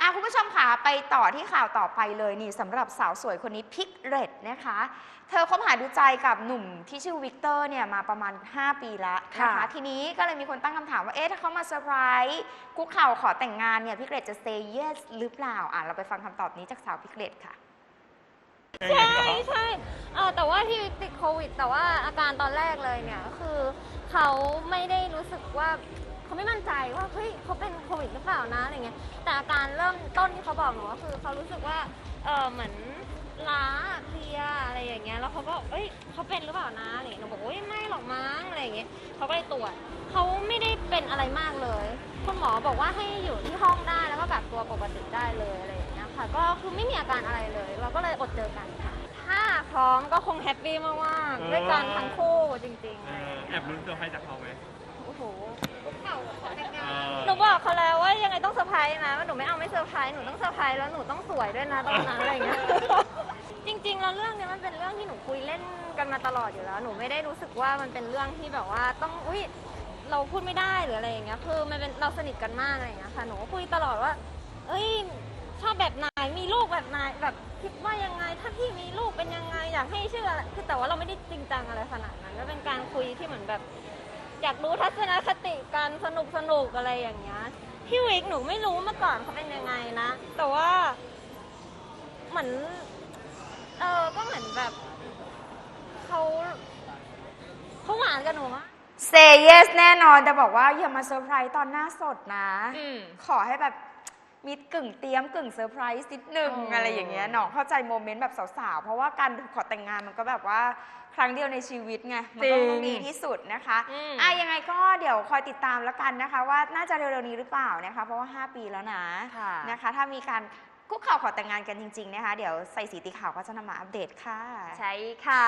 อะคุณผู้ชมค่ะไปต่อที่ข่าวต่อไปเลยนี่สำหรับสาวสวยคนนี้พิกเรตนะคะ เธอคบหาดูใจกับหนุ่มที่ชื่อวิกเตอร์เนี่ยมาประมาณ 5 ปีแล้วนะคะ ค่ะ ทีนี้ก็เลยมีคนตั้งคำถามว่า เอ๊ะ ถ้าเขามาเซอร์ไพรส์คุกเข่าขอแต่งงานเนี่ยพิกเรตจะ say yes หรือเปล่าอะเราไปฟังคำตอบนี้จากสาวพิกเรตค่ะ ใช่ใช่เออแต่ว่าที่ติดโควิด แต่ว่าอาการตอนแรกเลยเนี่ยก็คือเขาไม่ได้รู้สึกว่าเขาไม่มั่นใจว่าเฮ้ยเขาเป็นโควิดหรือเปล่านะอะไรเงี้ยแต่อาการเริ่มต้นที่เขาบอกหนูก็คือเขารู้สึกว่าเออเหมือนล้าเพลียอะไรอย่างเงี้ยแล้วเขาก็เอ้ยเขาเป็นหรือเปล่านะอะไรเงี้ยหนูบอกโอ้ยไม่หรอกมั้งอะไรอย่างเงี้ยเขาก็เลยตรวจเขาไม่ได้เป็นอะไรมากเลย คุณหมอบอกว่าให้อยู่ที่ห้องได้แล้วก็กักตัวปกติได้เลยอะไรอย่างเงี้ยค่ะก็คือไม่มีอาการอะไรเลย เราก็เลยอดเจอกันค่ะถ้าพร้อมก็คงแฮปปี้มากๆด้วยกันทั้งคู่จริงๆ แอบลุ้นเซอร์ไพรส์จากเขาไหม ต้องเซอร์ไพรส์นะว่าหนูไม่เอาไม่เซอร์ไพรส์หนูต้องเซอร์ไพรส์แล้วหนูต้องสวยด้วยนะตอนนั้นอะไรอย่างเงี้ย จริงๆแล้วเรื่องเนี้ยมันเป็นเรื่องที่หนูคุยเล่นกันมาตลอดอยู่แล้ว หนูไม่ได้รู้สึกว่ามันเป็นเรื่องที่แบบว่าต้องอุ้ยเราพูดไม่ได้หรืออะไรอย่างเงี้ยคือมันเป็นเราสนิทกันมากอะไรอย่างเงี้ยค่ะหนูก็คุยตลอดว่า เอ้ยชอบแบบไหนมีลูกแบบไหนแบบคิดว่ายังไงถ้าพี่มีลูกเป็นยังไงอยากให้ชื่ออะไรคือแต่ว่าเราไม่ได้จริงจังอะไรขนาดนั้นก็เป็นการคุยที่เหมือนแบบ อยากรู้ทัศนคติการสนุกสนุกอะไรอย่างเงี้ย พี่วิกหนูไม่รู้มาก่อนเขาเป็นยังไงนะ แต่ว่าเหมือนเออก็เหมือนแบบเขาเขาหวานกับหนูมาก say yes แน่นอนแต่บอกว่าอย่ามาเซอร์ไพรส์ตอนหน้าสดนะ อืม ขอให้แบบ มีกึ่งเตรียมกึ่งเซอร์ไพรส์นิดนึงอ๋ออ อะไรอย่างเงี้ยน้องเข้าใจโมเมนต์แบบสาวๆ เพราะว่าการขอแต่งงานมันก็แบบว่าครั้งเดียวในชีวิตไงมันก็ต้องดีที่สุดนะคะ อืม อะยังไงก็เดี๋ยวคอยติดตามแล้วกันนะคะ ว่าน่าจะเร็วๆนี้หรือเปล่านะคะ เพราะว่า 5 ปีแล้วนะค่ะ นะคะ ถ้ามีการคุกเข่าขอแต่งงานกันจริง ๆ นะคะ เดี๋ยวใส่สีตีขาวก็จะนำมาอัปเดตค่ะ ใช่ค่ะ